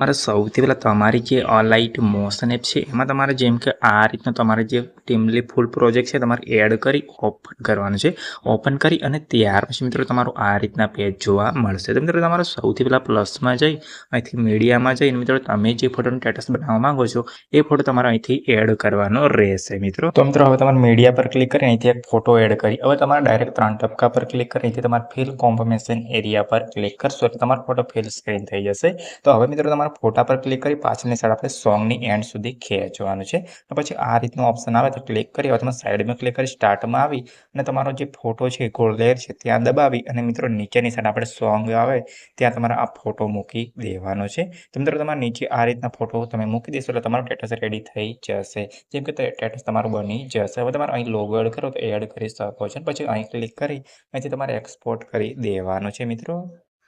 મારે સૌથી પહેલાં તમારી જે અલાઇટ મોશન એપ છે, એમાં તમારે જેમ કે આ રીતનું તમારે જે ટીમલી ફૂલ પ્રોજેક્ટ છે, તમારે એડ કરી ઓપન કરવાનું છે. ઓપન કરી અને ત્યાર પછી મિત્રો તમારું આ રીતના પેજ જોવા મળશે. તો મિત્રો તમારે સૌથી પહેલાં પ્લસમાં જઈ, અહીંથી મીડિયામાં જઈને મિત્રો તમે જે ફોટોનું સ્ટેટસ બનાવવા માંગો છો, એ ફોટો તમારે અહીંથી એડ કરવાનો રહેશે મિત્રો. તો મિત્રો હવે તમારે મીડિયા પર ક્લિક કરી, અહીંથી એક ફોટો એડ કરી. હવે તમારે ડાયરેક્ટ ત્રણ ટપકા પર ક્લિક કરી, અહીંથી તમારે ફિલ કોમ્બિનેશન એરિયા પર ક્લિક કરશો એટલે તમારો ફોટો ફિલ સ્ક્રીન થઈ જશે. તો હવે મિત્રો તમારા ફોટા પર ક્લિક કરી પાછળની સાઈડ આપણે સોંગની એન્ડ સુધી ખેંચવાનું છે. પછી આ રીતનું ઓપ્શન આવે તો ક્લિક કરી હવે તમે સાઈડમાં ક્લિક કરી સ્ટાર્ટમાં આવી અને તમારો જે ફોટો છે ગોળ લેયર છે ત્યાં દબાવી અને મિત્રો નીચેની સાઈડ આપણે સોંગ આવે ત્યાં તમારે આ ફોટો મૂકી દેવાનો છે. તો મિત્રો તમારે નીચે આ રીતના ફોટો તમે મૂકી દેશો એટલે તમારો સ્ટેટસ રેડી થઈ જશે. જેમ કે સ્ટેટસ તમારું બની જશે. હવે તમારે અહીં લોગો એડ કરો તો એડ કરી શકો છો. પછી અહીં ક્લિક કરી અહીંથી તમારે એક્સપોર્ટ કરી દેવાનો છે મિત્રો.